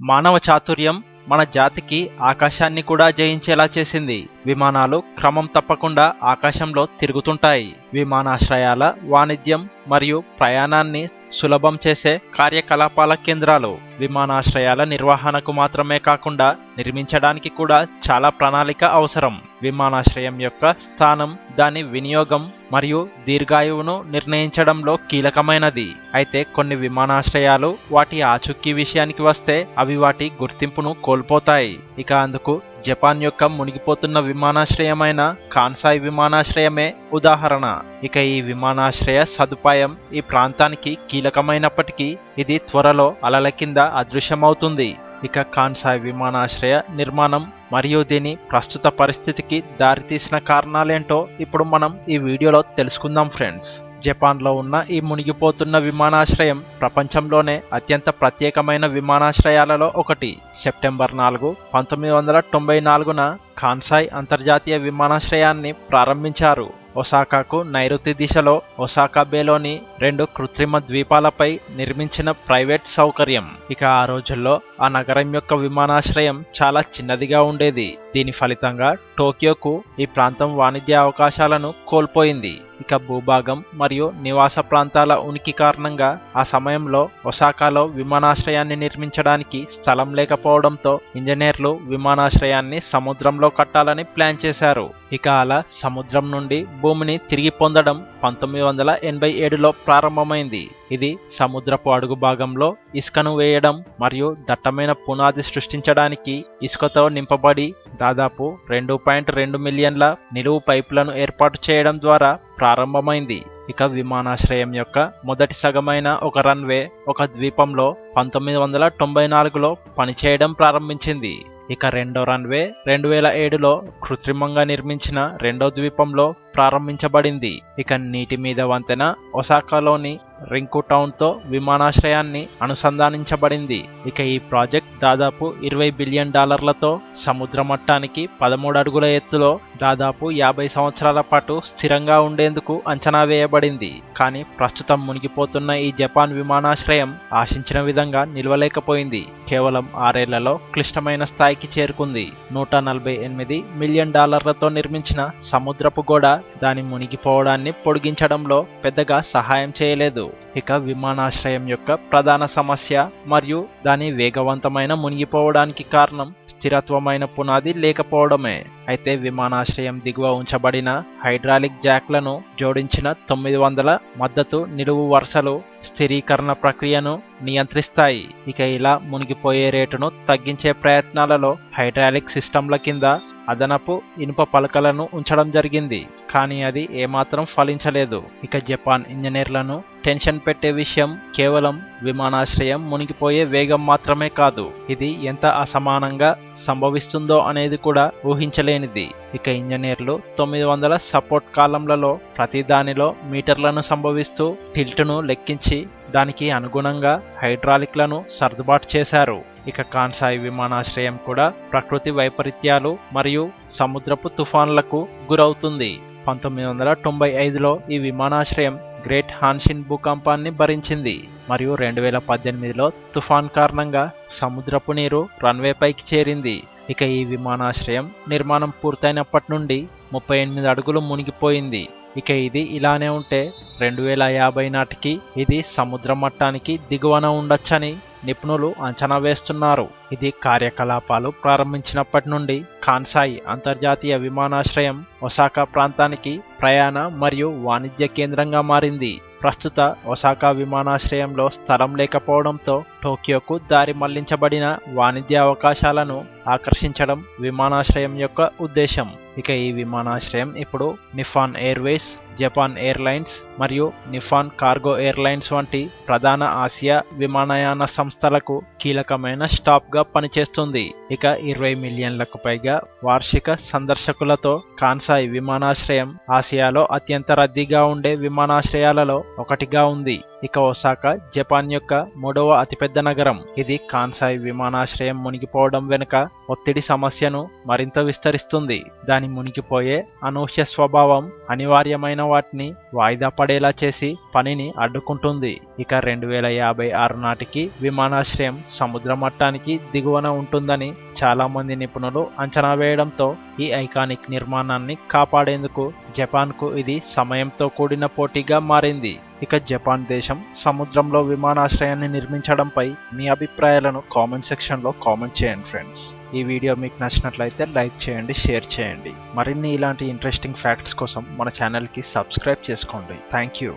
మానవ చాతుర్యం మన జాతికి ఆకాశాన్ని కూడా జయించేలా చేసింది. విమానాలు క్రమం తప్పకుండా ఆకాశంలో తిరుగుతుంటాయి. విమానాశ్రయాల వాణిజ్యం మరియు ప్రయాణాన్ని సులభం చేసే కార్యకలాపాల కేంద్రాలు. విమానాశ్రయాల నిర్వహణకు మాత్రమే కాకుండా నిర్మించడానికి కూడా చాలా ప్రణాళిక అవసరం. విమానాశ్రయం యొక్క స్థానం దాని వినియోగం మరియు దీర్ఘాయువును నిర్ణయించడంలో కీలకమైనది. అయితే కొన్ని విమానాశ్రయాలు వాటి ఆచూకీ విషయానికి వస్తే అవి వాటి గుర్తింపును కోల్పోతాయి. ఇక అందుకు జపాన్ యొక్క మునిగిపోతున్న విమానాశ్రయమైన కాన్సాయ్ విమానాశ్రయమే ఉదాహరణ. ఇక ఈ విమానాశ్రయ సదుపాయం ఈ ప్రాంతానికి కీలకమైనప్పటికీ ఇది త్వరలో అలల కింద అదృశ్యమవుతుంది. ఇక కాన్సాయ్ విమానాశ్రయ నిర్మాణం మరియు దీని ప్రస్తుత పరిస్థితికి దారితీసిన కారణాలేంటో ఇప్పుడు మనం ఈ వీడియోలో తెలుసుకుందాం ఫ్రెండ్స్. జపాన్లో ఉన్న ఈ మునిగిపోతున్న విమానాశ్రయం ప్రపంచంలోనే అత్యంత ప్రత్యేకమైన విమానాశ్రయాలలో ఒకటి. సెప్టెంబర్ నాలుగు పంతొమ్మిది వందల తొంభై నాలుగున కాన్సాయ్ అంతర్జాతీయ విమానాశ్రయాన్ని ప్రారంభించారు. ఒసాకాకు నైరుతి దిశలో ఒసాకా బేలోని రెండు కృత్రిమ ద్వీపాలపై నిర్మించిన ప్రైవేట్ సౌకర్యం. ఇక ఆ రోజుల్లో ఆ నగరం యొక్క విమానాశ్రయం చాలా చిన్నదిగా ఉండేది. దీని ఫలితంగా టోక్యోకు ఈ ప్రాంతం వాణిజ్య అవకాశాలను కోల్పోయింది. ఇక భూభాగం మరియు నివాస ప్రాంతాల ఉనికి కారణంగా ఆ సమయంలో ఒసాకాలో విమానాశ్రయాన్ని నిర్మించడానికి స్థలం లేకపోవడంతో ఇంజనీర్లు విమానాశ్రయాన్ని సముద్రంలో కట్టాలని ప్లాన్ చేశారు. ఇక అలా సముద్రం నుండి భూమిని తిరిగి పొందడం పంతొమ్మిది వందల ఎనభై ఏడులో ప్రారంభమైంది. ఇది సముద్రపు అడుగు భాగంలో ఇసుకను వేయడం మరియు దట్టమైన పునాది సృష్టించడానికి ఇసుకతో నింపబడి దాదాపు రెండు పాయింట్ రెండు మిలియన్ల నిలువు పైపులను ఏర్పాటు చేయడం ద్వారా ప్రారంభమైంది. ఇక విమానాశ్రయం యొక్క మొదటి సగమైన ఒక రన్వే ఒక ద్వీపంలో పంతొమ్మిది వందల తొంభై నాలుగులో పనిచేయడం ప్రారంభించింది. ఇక రెండో రన్వే రెండు వేల ఏడులో కృత్రిమంగా నిర్మించిన రెండో ద్వీపంలో ప్రారంభించబడింది. ఇక నీటి మీద వంతెన ఒసాకాలోని రింకు టౌన్తో విమానాశ్రయాన్ని అనుసంధానించబడింది. ఇక ఈ ప్రాజెక్ట్ దాదాపు ఇరవై బిలియన్ డాలర్లతో సముద్ర మట్టానికి పదమూడు అడుగుల ఎత్తులో దాదాపు యాభై సంవత్సరాల పాటు స్థిరంగా ఉండేందుకు అంచనా వేయబడింది. కానీ ప్రస్తుతం మునిగిపోతున్న ఈ జపాన్ విమానాశ్రయం ఆశించిన విధంగా నిలవలేకపోయింది. కేవలం ఆరేళ్ళలో క్లిష్టమైన స్థాయికి చేరుకుంది. నూట నలభై ఎనిమిది మిలియన్ డాలర్లతో నిర్మించిన సముద్రపు గోడ దాని మునిగిపోవడాన్ని పొడిగించడంలో పెద్దగా సహాయం చేయలేదు. ఇక విమానాశ్రయం యొక్క ప్రధాన సమస్య మరియు దాని వేగవంతమైన మునిగిపోవడానికి కారణం స్థిరత్వమైన పునాది లేకపోవడమే. అయితే విమానాశ్రయం దిగువ ఉంచబడిన హైడ్రాలిక్ జాక్లను జోడించిన తొమ్మిది వందల మద్దతు నిలువు వరుసలు స్థిరీకరణ ప్రక్రియను నియంత్రిస్తాయి. ఇక ఇలా మునిగిపోయే రేటును తగ్గించే ప్రయత్నాలలో హైడ్రాలిక్ సిస్టంల కింద అదనపు ఇనుప పలకలను ఉంచడం జరిగింది. కానీ అది ఏమాత్రం ఫలించలేదు. ఇక జపాన్ ఇంజనీర్లను టెన్షన్ పెట్టే విషయం కేవలం విమానాశ్రయం మునిగిపోయే వేగం మాత్రమే కాదు. ఇది ఎంత అసమానంగా సంభవిస్తుందో అనేది కూడా ఊహించలేనిది. ఇక ఇంజనీర్లు తొమ్మిది వందల సపోర్ట్ కాలంలలో ప్రతి దానిలో మీటర్లను సంభవిస్తూ టిల్ట్ను లెక్కించి దానికి అనుగుణంగా హైడ్రాలిక్లను సర్దుబాటు చేశారు. ఇక కాన్సాయి విమానాశ్రయం కూడా ప్రకృతి వైపరీత్యాలు మరియు సముద్రపు తుఫాన్లకు గురవుతుంది. పంతొమ్మిది వందల తొంభై ఐదులో ఈ విమానాశ్రయం గ్రేట్ హాన్షిన్ భూకంపాన్ని భరించింది. మరియు రెండు వేల పద్దెనిమిదిలో తుఫాన్ కారణంగా సముద్రపు నీరు రన్వేపైకి చేరింది. ఇక ఈ విమానాశ్రయం నిర్మాణం పూర్తయినప్పటి నుండి ముప్పై ఎనిమిది అడుగులు మునిగిపోయింది. ఇక ఇది ఇలానే ఉంటే రెండు వేల యాభై నాటికి ఇది సముద్ర మట్టానికి దిగువన ఉండొచ్చని నిపుణులు అంచనా వేస్తున్నారు. ఇది కార్యకలాపాలు ప్రారంభించినప్పటి నుండి కాన్సాయి అంతర్జాతీయ విమానాశ్రయం ఒసాకా ప్రాంతానికి ప్రయాణ మరియు వాణిజ్య కేంద్రంగా మారింది. ప్రస్తుత ఒసాకా విమానాశ్రయంలో స్థలం లేకపోవడంతో టోక్యోకు దారి మళ్ళించబడిన వాణిజ్య అవకాశాలను ఆకర్షించడం విమానాశ్రయం యొక్క ఉద్దేశం ఇక ఈ విమానాశ్రయం ఇప్పుడు నిఫాన్ ఎయిర్వేస్ జపాన్ ఎయిర్లైన్స్ మరియు నిఫాన్ కార్గో ఎయిర్లైన్స్ వంటి ప్రధాన ఆసియా విమానయాన సంస్థలకు కీలకమైన స్టాప్గా పనిచేస్తుంది. ఇక ఇరవై మిలియన్లకు పైగా వార్షిక సందర్శకులతో కాన్సాయ్ విమానాశ్రయం ఆసియాలో అత్యంత రద్దీగా ఉండే విమానాశ్రయాలలో ఒకటిగా ఉంది. ఇక ఒసాకా జపాన్ యొక్క మూడవ అతిపెద్ద నగరం. ఇది కాన్సాయ్ విమానాశ్రయం మునిగిపోవడం వెనుక ఒత్తిడి సమస్యను మరింత విస్తరిస్తుంది. దాని మునిగిపోయే అనూహ్య స్వభావం అనివార్యమైన వాటిని వాయిదా పడేలా చేసి పనిని అడ్డుకుంటుంది. ఇక రెండు వేల యాభై ఆరు నాటికి విమానాశ్రయం సముద్ర మట్టానికి దిగువన ఉంటుందని చాలా మంది నిపుణులు అంచనా వేయడంతో ఈ ఐకానిక్ నిర్మాణాన్ని కాపాడేందుకు జపాన్కు ఇది సమయంతో కూడిన పోటీగా మారింది. ఇక జపాన్ దేశం సముద్రంలో విమానాశ్రయాన్ని నిర్మించడంపై మీ అభిప్రాయాలను కామెంట్ సెక్షన్లో కామెంట్ చేయండి ఫ్రెండ్స్. ఈ వీడియో మీకు నచ్చినట్లయితే లైక్ చేయండి షేర్ చేయండి. మరిన్ని ఇలాంటి ఇంట్రెస్టింగ్ ఫ్యాక్ట్స్ కోసం మన ఛానల్కి సబ్స్క్రైబ్ చేసుకోండి. Thank you